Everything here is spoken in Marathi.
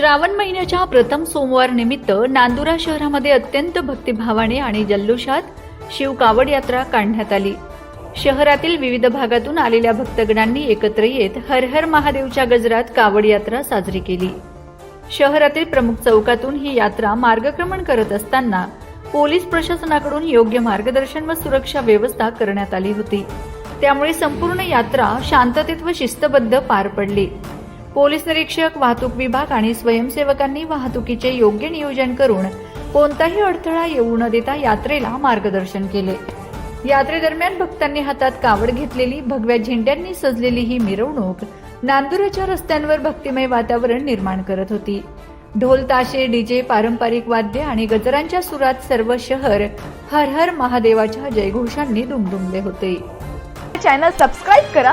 श्रावण महिन्याच्या प्रथम सोमवार निमित्त नांदुरा शहरामध्ये अत्यंत भक्तिभावाने आणि जल्लोषात शिव कावड यात्रा काढण्यात आली. शहरातील विविध भागातून आलेल्या भक्तगणांनी एकत्र येत हर हर महादेवच्या गजरात कावड यात्रा साजरी केली. शहरातील प्रमुख चौकातून ही यात्रा मार्गक्रमण करत असताना पोलीस प्रशासनाकडून योग्य मार्गदर्शन व सुरक्षा व्यवस्था करण्यात आली होती. त्यामुळे संपूर्ण यात्रा शांततेत व शिस्तबद्ध पार पडली. पोलीस निरीक्षक वाहतूक विभाग आणि स्वयंसेवकांनी वाहतुकीचे योग्य नियोजन करून कोणताही अडथळा येऊ न देता यात्रेला मार्गदर्शन केले. यात्रेदरम्यान भक्तांनी हातात कावड घेतलेली भगव्या झेंड्यांनी सजलेली ही मिरवणूक नांदुराच्या रस्त्यांवर भक्तिमय वातावरण निर्माण करत होती. ढोल ताशे डीजे पारंपरिक वाद्य आणि गजरांच्या सुरात सर्व शहर हर हर महादेवाच्या जयघोषांनी दुमदुमले होते. चॅनल सबस्क्राईब करा